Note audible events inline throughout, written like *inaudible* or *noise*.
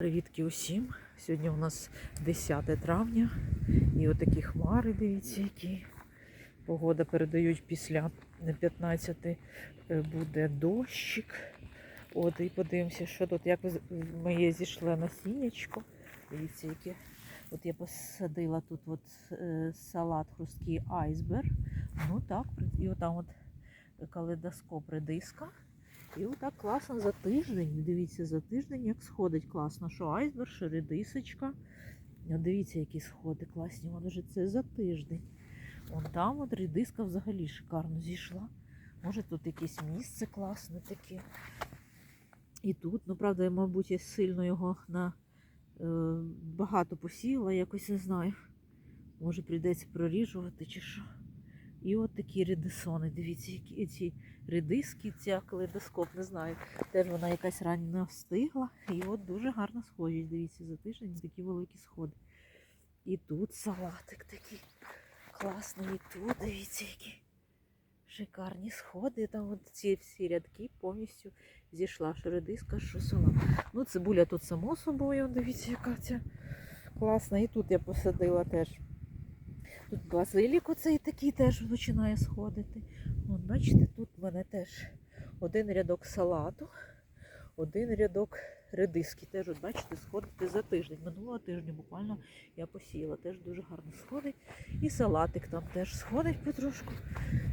Привітки усім! Сьогодні у нас 10 травня і отакі хмари, дивіться, які. Погода передають після 15 е, буде дощик. От і подивимося, що тут, як моє зійшло насіннячко. Дивіться, яке. От я посадила тут от, е, салат хрусткий айсберг. Ну так, і отам от калейдоскоп редиска. І отак класно за тиждень. Дивіться, за тиждень як сходить класно. Що айсберг, що редисочка. Дивіться, які сходи класні. От вже це за тиждень. Вон там от редиска взагалі шикарно зійшла. Може тут якесь місце класне таке. І тут, ну правда, я, мабуть, я сильно його на е, багато посіяла, якось не знаю. Може прийдеться проріжувати чи що. І от такі редисони. Дивіться, які ці редиски, ця калейдоскоп, не знаю. Теж вона якась ранньо встигла. І от дуже гарно сходять. Дивіться, за тиждень такі великі сходи. І тут салатик такий класний. І тут, дивіться, які шикарні сходи. Там от ці всі рядки повністю зійшла. Що редиска, що салат. Ну, цибуля тут само собою, дивіться, яка ця класна. І тут я посадила теж. Тут базилік оцей такий теж починає сходити. От, бачите, тут в мене теж один рядок салату, один рядок редиски. Теж, от, бачите, сходити за тиждень. Минулого тижня буквально я посіяла. Теж дуже гарно сходить. І салатик там теж сходить потрошку.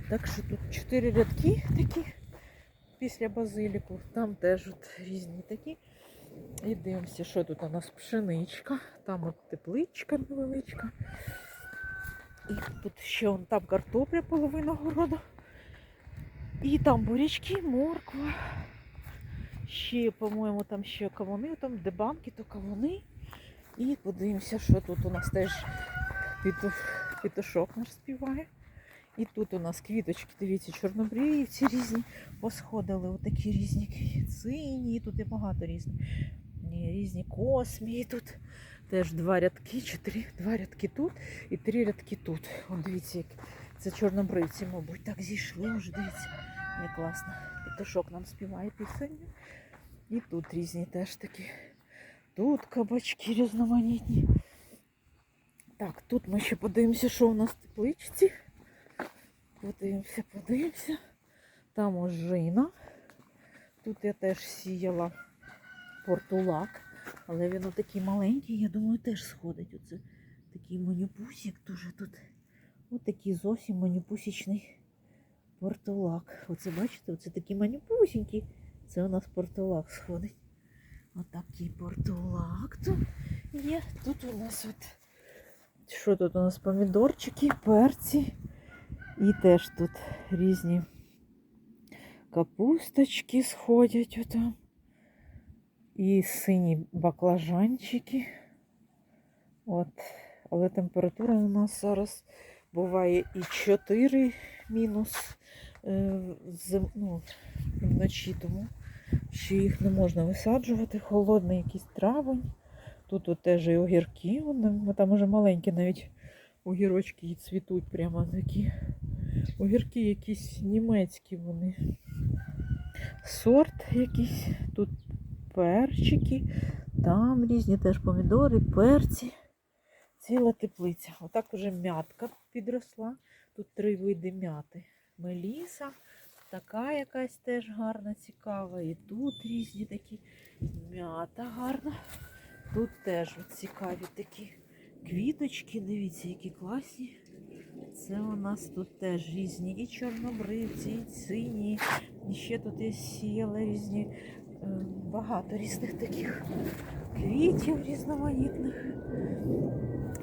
Так що тут чотири рядки такі після базиліку. Там теж от різні такі. І дивимося, що тут у нас пшеничка, там от тепличка невеличка. І тут ще он, там картопля половина городу. І там бурячки, морква. Ще, по-моєму, там ще кавуни, там де банки, то кавуни. І подивимося, що тут у нас теж петух, петушок наш співає. І тут у нас квіточки, дивіться, чорнобріївці різні посходили, отакі різні квіти, сині, тут є багато різних. Різні космії тут. Теж два рядки, чотири, два рядки тут і три рядки тут. О, дивіться, як це чорнобривці, мабуть, так зійшли вже. Дивіться, як класно. Петушок нам співає пісеню. І тут різні теж такі. Тут кабачки різноманітні. Так, тут ми ще подивимося, що у нас в тепличці. Подивимося, подивимося. Там ожина. Тут я теж сіяла портулак. Але він такий маленький, я думаю, теж сходить. Оце такий манюпусик дуже тут. Ось такий зовсім манюпусічний портулак. Оце бачите, оце такий манюпусінький. Це у нас портулак сходить. Отакий портулак тут є. Тут у нас от. Що тут у нас? Помідорчики, перці. І теж тут різні капусточки сходять отам. І сині баклажанчики. От. Але температура у нас зараз буває і 4 мінус е, зим, ну, вночі, тому що їх не можна висаджувати. Холодний якийсь травень. Тут от теж і огірки, вони, там уже маленькі навіть огірочки і цвітуть прямо такі. Огірки якісь німецькі вони. Сорт якийсь. Тут перчики, там різні теж помідори, перці. Ціла теплиця. Отак уже м'ятка підросла. Тут три види м'яти. Меліса, така якась теж гарна, цікава. І тут різні такі м'ята гарна. Тут теж цікаві такі квіточки. Дивіться, які класні. Це у нас тут теж різні і чорнобривці, і сині. І ще тут я сіяла різні багато різних таких квітів різноманітних.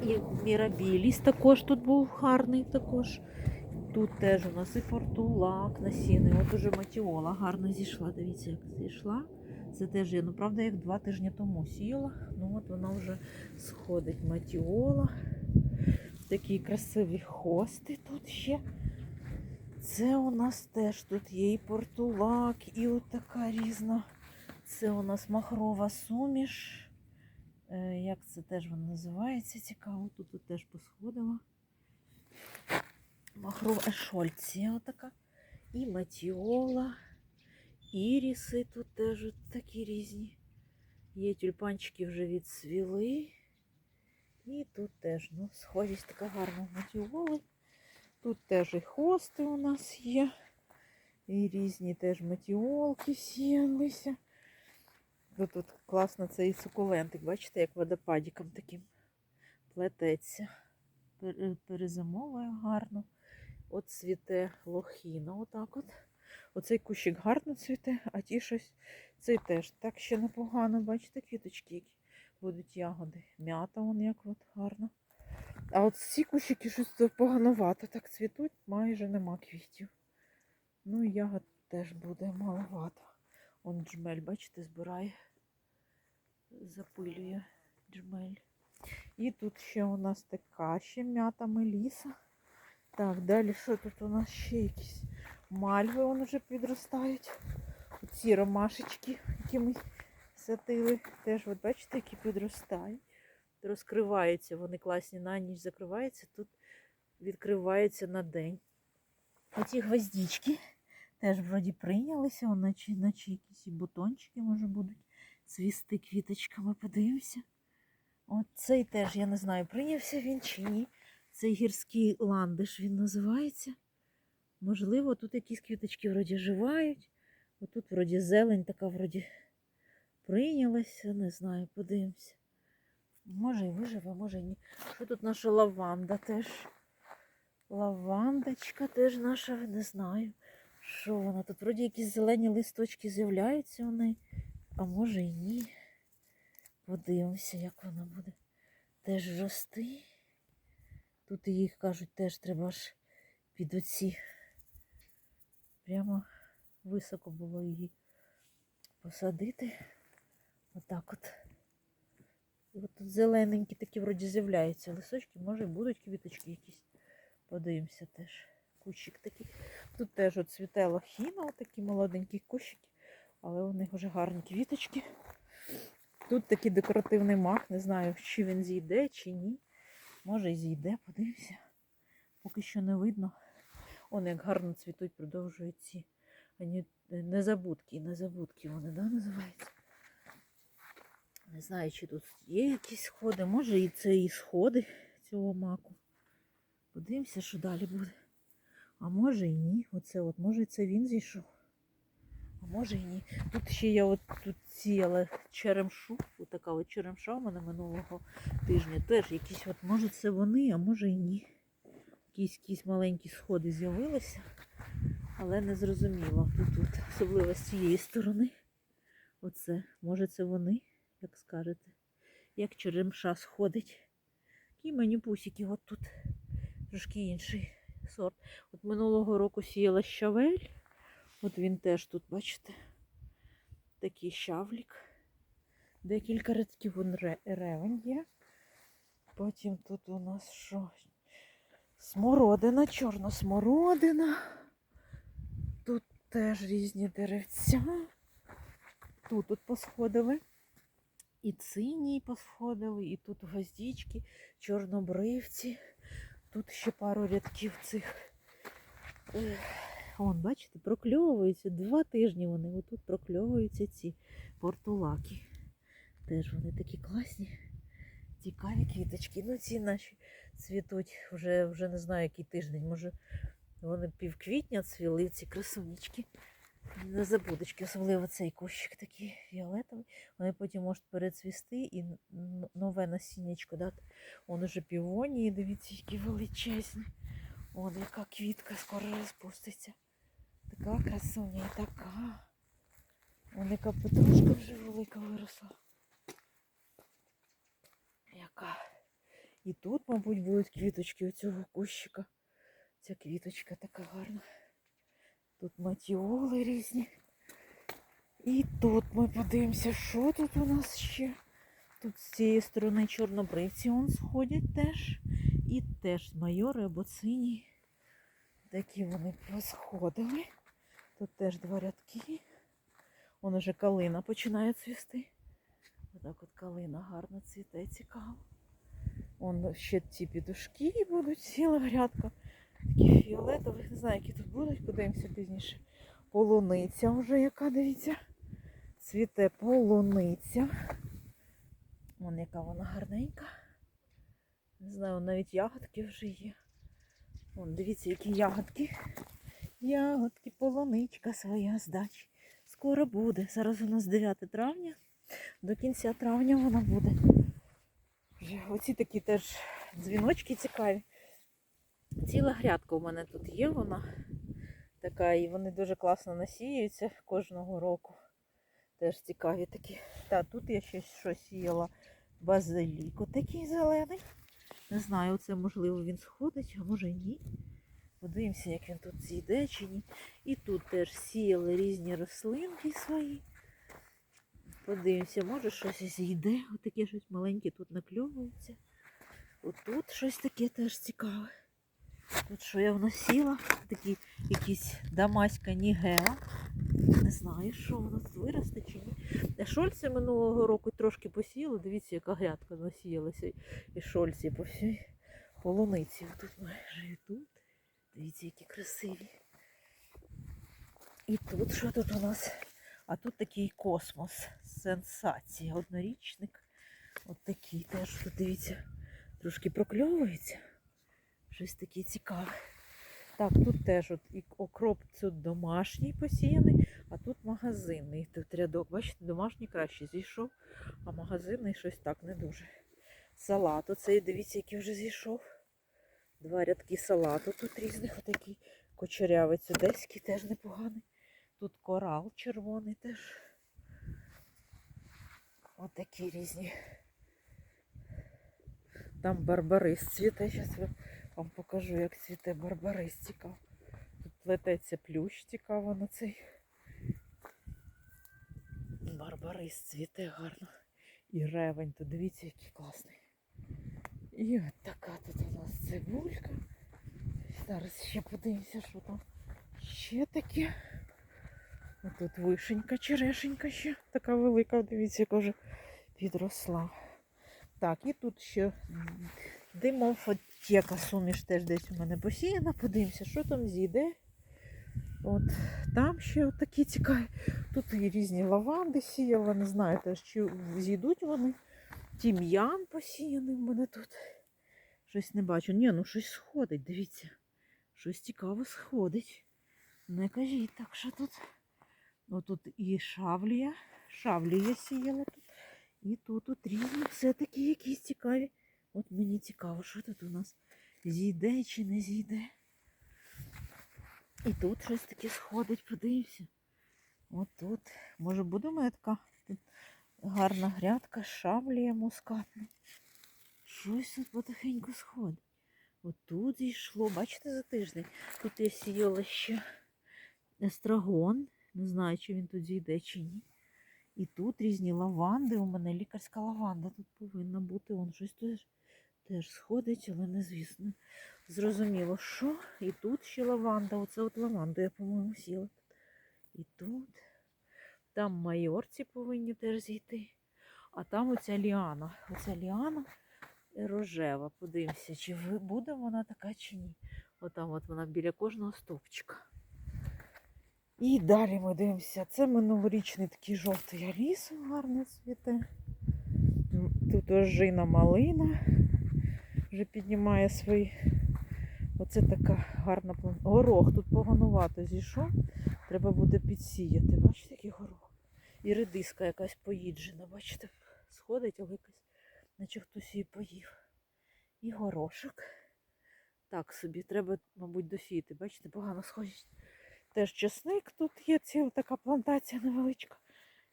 І мірабіліс також тут був гарний також. Тут теж у нас і портулак насінний. От уже матіола гарно зійшла. Дивіться, як зійшла. Це теж я, ну правда, як два тижні тому сіяла. Ну от вона вже сходить матіола. Такі красиві хости тут ще. Це у нас теж тут є і портулак, і от така різна. Це у нас махрова суміш. Е, Як це теж воно називається? Цікаво, тут, теж посходила. Махрова ешольція отака. І матіола, іріси тут теж такі різні. Є тюльпанчики вже відцвіли. І тут теж, ну, схожість така гарна мотиволи. Тут теж і хости у нас є. І різні теж матіолки сіялися. Тут, тут класно цей сукулентик, бачите, як водопадиком таким плететься. Перезимовує гарно. От цвіте лохіна, отак от. Оцей кущик гарно цвіте, а ті щось цей теж так ще непогано. Бачите, квіточки, які будуть ягоди. М'ята вон як от гарно. А от ці кущики щось поганувато так цвітуть, майже нема квітів. Ну і ягод теж буде маловато. Он джмель, бачите, збирає, запилює джмель. І тут ще у нас така ще м'ята меліса. Так, далі що тут у нас ще якісь мальви вони вже підростають. Ці ромашечки, які ми садили, теж, от бачите, які підростають. Розкриваються, вони класні на ніч закриваються, тут відкриваються на день. Оці гвоздички теж вроді прийнялися, наче якісь і бутончики, може, будуть цвісти квіточками, подивимося. От цей теж, я не знаю, прийнявся він чи ні. Цей гірський ландиш він називається. Можливо, тут якісь квіточки вроді живають. Отут вроді зелень така вроді прийнялася, не знаю, подивимося. Може і виживе, може і ні. Що тут наша лаванда теж? Лавандочка теж наша, не знаю. Що вона? Тут вроді якісь зелені листочки з'являються у неї, а може і ні. Подивимося, як вона буде теж рости. Тут їх кажуть, теж треба ж під оці. Прямо високо було її посадити. Отак от. І от тут зелененькі такі вроді з'являються лисочки, може будуть квіточки якісь. Подивимося теж. Кущик такий. Тут теж от цвіте лохіна, такі молоденькі кущики, але у них вже гарні квіточки. Тут такий декоративний мах, не знаю, чи він зійде, чи ні. Може і зійде, подивимося. Поки що не видно. Он як гарно цвітуть, продовжують ці. Незабудки, незабудки вони, да, називаються. Не знаю, чи тут є якісь сходи. Може і це і сходи цього маку. Подивимося, що далі буде. А може і ні. Оце от, може це він зійшов. А може і ні. Тут ще я от тут сіяла черемшу. Отака от черемша у мене минулого тижня. Теж якісь, от, може це вони, а може і ні. Якісь, маленькі сходи з'явилися, але не зрозуміло. Тут, тут, особливо з цієї сторони. Оце, може це вони, як скажете. Як черемша сходить. Такі манюпусики от тут. Трошки інший сорт. От минулого року сіяла щавель. От він теж тут, бачите, такий щавлік. Декілька рядків вон ревень є. Потім тут у нас що? Смородина, чорна смородина. Тут теж різні деревця. Тут от посходили. І цинії посходили, і тут гвоздички, чорнобривці. Тут ще пару рядків цих. Ех, бачите, прокльовуються. Два тижні вони отут прокльовуються ці портулаки. Теж вони такі класні, цікаві квіточки. Ну, ці наші цвітуть вже, вже не знаю, який тиждень. Може, вони півквітня цвіли, ці красунечки. Не забудочки, особливо цей кущик такий фіолетовий. Вони потім можуть перецвісти і нове насіннячко дати. Он уже півонії, дивіться, які величезні. Вон яка квітка скоро розпуститься. Така красуня і така. Вон яка петрушка вже велика виросла. Яка. І тут, мабуть, будуть квіточки у цього кущика. Ця квіточка така гарна. Тут матіоли різні. І тут ми подивимося, що тут у нас ще. Тут з цієї сторони чорнобривці он сходять теж. І теж майори або сині. Такі вони посходили. Тут теж два рядки. Вон уже калина починає цвісти. Отак от калина гарно цвіте, цікаво. Вон ще ці підушки будуть ціла грядка. Такі фіолетові, не знаю, які тут будуть, подивимося пізніше. Полуниця вже яка, дивіться. Цвіте полуниця. Вон яка вона гарненька. Не знаю, навіть ягодки вже є. Вон, дивіться, які ягодки. Ягодки, полоничка своя здач. Скоро буде. Зараз у нас 9 травня. До кінця травня вона буде. Оці такі теж дзвіночки цікаві. Ціла грядка у мене тут є, вона така, і вони дуже класно насіюються кожного року. Теж цікаві такі. Та тут я ще щось сіяла базиліку такий зелений. Не знаю, це можливо він сходить, а може ні. Подивимося, як він тут зійде чи ні. І тут теж сіяли різні рослинки свої. Подивимося, може щось зійде. Отаке щось маленьке тут накльовується. Отут щось таке теж цікаве. Тут що я вносила? Такі якісь дамаська нігела. Не знаю, що воно виросте чи ні. Шольці минулого року трошки посіяли. Дивіться, яка грядка насіялася. І шольці по всій полуниці. Тут майже і тут. Дивіться, які красиві. І тут що тут у нас? А тут такий космос. Сенсація. Однорічник. От такий теж тут дивіться, трошки прокльовується. Щось таке цікаве. Так, тут теж от і окроп тут домашній посіяний, а тут магазинний. Тут рядок, бачите, домашній краще зійшов, а магазинний щось так не дуже. Салат оцей, дивіться, який вже зійшов. Два рядки салату тут різних, отакий кочерявець одеський теж непоганий. Тут корал червоний теж. Отакі різні. Там барбарис цвіте. Зараз я вам покажу, як цвіте барбарис цікаво. Тут плететься плющ цікаво на цей. Барбарис цвіте гарно. І ревень, тут дивіться, який класний. І от така тут цибулька. Зараз ще подивимося, що там ще таке. Тут вишенька, черешенька ще така велика, дивіться, яка вже підросла. Так, і тут ще димофотека суміш теж десь у мене посіяна. Подивимося, що там зійде. От там ще такі цікаві. Тут і різні лаванди сіяла, не знаю теж, чи зійдуть вони. Тім'ян посіяний в мене тут. Щось не бачу. Ні, ну щось сходить, дивіться. Щось цікаво сходить. Не кажіть так, що тут. Ну тут і шавлія. Шавлія сіяла тут. І тут от різні все-таки якісь цікаві. От мені цікаво, що тут у нас зійде чи не зійде. І тут щось таке сходить, подивимося. От тут. Може буде така тут гарна грядка, шавлія мускатна. Щось тут потихеньку сходить. От тут зійшло, бачите, за тиждень. Тут я сіяла ще естрагон. Не знаю, чи він тут зійде чи ні. І тут різні лаванди. У мене лікарська лаванда тут повинна бути. Вон щось теж, теж сходить, але не звісно. Зрозуміло, що. І тут ще лаванда. Оце от лаванду я, по-моєму, сіла. І тут. Там майорці повинні теж зійти. А там оця ліана. Оця ліана рожева. Подивимося, чи буде вона така, чи ні. Отам от вона біля кожного стовпчика. І далі ми дивимося. Це минулорічний такий жовтий аліс гарно цвіте. Тут ожина малина вже піднімає свої. Оце така гарна план. Горох тут поганувато зійшов. Треба буде підсіяти. Бачите, який горох? І редиска якась поїджена. Бачите, сходить, але якась, наче хтось її поїв. І горошок. Так собі, треба, мабуть, досіяти. Бачите, погано сходять. Теж чесник тут є, ціла така плантація невеличка.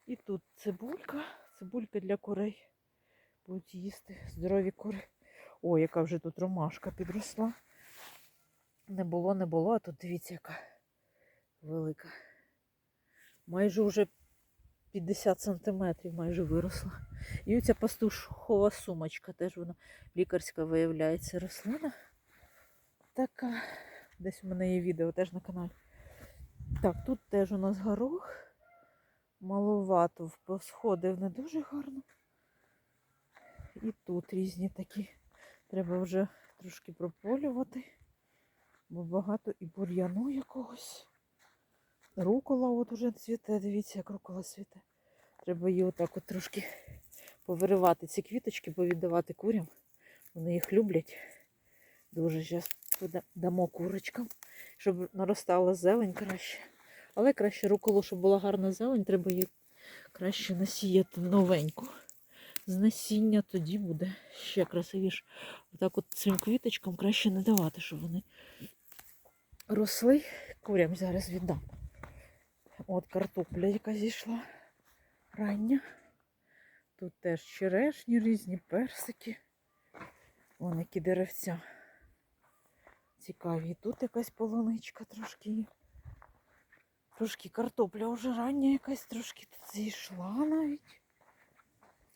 І тут цибулька. Цибулька для курей. Будуть їсти здорові кури. О, яка вже тут ромашка підросла. Не було, не було, а тут дивіться, яка велика. Майже вже 50 сантиметрів майже виросла. І оця пастушхова сумочка, теж вона лікарська виявляється рослина. Така. Десь у мене є відео теж на каналі. Так, тут теж у нас горох. Маловато посходив не дуже гарно. І тут різні такі. Треба вже трошки прополювати, бо багато і бур'яну якогось. Рукола от уже цвіте, дивіться, як рукола цвіте. Треба її отак от трошки повиривати ці квіточки, повіддавати курям. Вони їх люблять. Дуже зараз дамо курочкам, щоб наростала зелень краще. Але краще руколу, щоб була гарна зелень, треба її краще насіяти новеньку. З насіння тоді буде ще красивіше. Отак от цим квіточкам краще не давати, щоб вони росли. Курям зараз віддам. От картопля, яка зійшла рання. Тут теж черешні різні, персики. Вон які деревця. Цікаві. І тут якась полуничка трошки. Трошки картопля вже рання якась трошки тут зійшла навіть.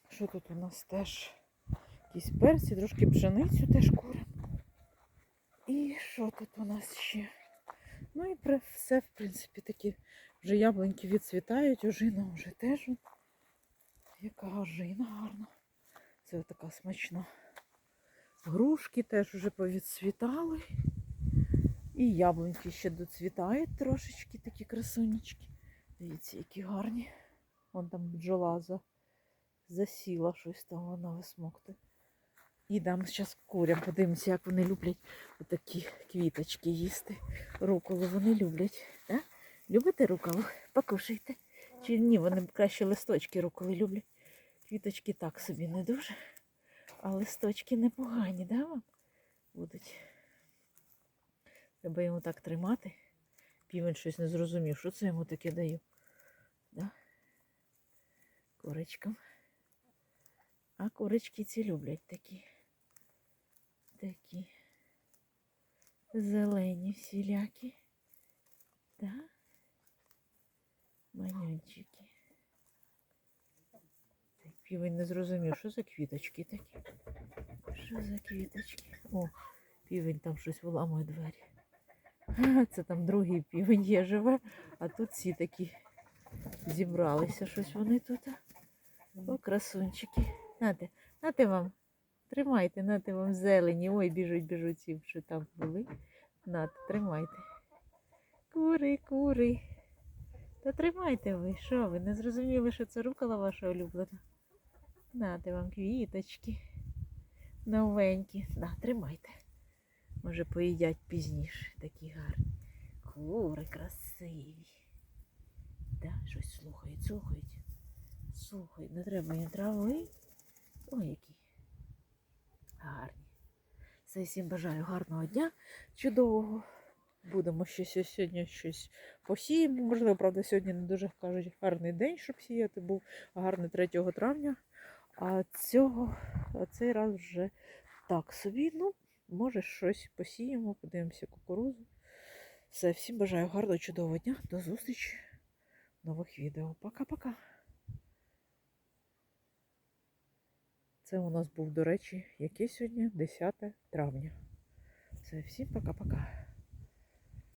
Що тут у нас теж? Якісь перці, трошки пшеницю теж курям. І що тут у нас ще? Ну і все, в принципі, такі вже яблуньки відцвітають, ожина вже теж. Яка ожина гарна. Це така смачна. Грушки теж вже повідцвітали. І яблуньки ще доцвітають трошечки, такі красунечки. Дивіться, які гарні. Вон там бджола за, засіла щось там вона висмокти. І дам зараз курям, подивимося, як вони люблять такі квіточки їсти. Руколу вони люблять. Любите руколу? Покушайте. Чи ні, вони краще листочки руколи люблять. Квіточки так собі не дуже. А листочки непогані, да, вам? Будуть. Треба йому так тримати. Півень щось не зрозумів, що це йому таке даю. Да? Курочкам. А курочки ці люблять такі. Такі. Зелені всілякі. Да? Манюнчики. Так, Півень не зрозумів, що за квіточки такі. Що за квіточки? О, півень там щось виламує двері. *laughs* Це там другий півень є живе, а тут ці такі зібралися щось вони тут. О, красунчики. Нате, нате вам. Тримайте, нате вам зелені. Ой, біжуть, біжуть ці, що там були. Нате, тримайте. Кури, кури. Та тримайте ви, що ви? Не зрозуміли, що це рукола ваша улюблена? Нате вам квіточки. Новенькі. На, тримайте. Може, поїдять пізніше. Такі гарні. Кури красиві. Да, щось слухають, слухають. Слухають, не треба їм трави. Ой, які гарні. Все, всім бажаю гарного дня, чудового. Будемо ще сьо- сьогодні щось посіємо. Можливо, правда, сьогодні не дуже кажуть гарний день, щоб сіяти. Був гарний 3 травня. А цього, а цей раз вже так собі. Ну, може, щось посіємо, подивимося кукурузу. Все, всім бажаю гарного, чудового дня. До зустрічі в нових відео. Пока-пока. Це у нас був, до речі, яке сьогодні 10 травня. Все, всім пока-пока.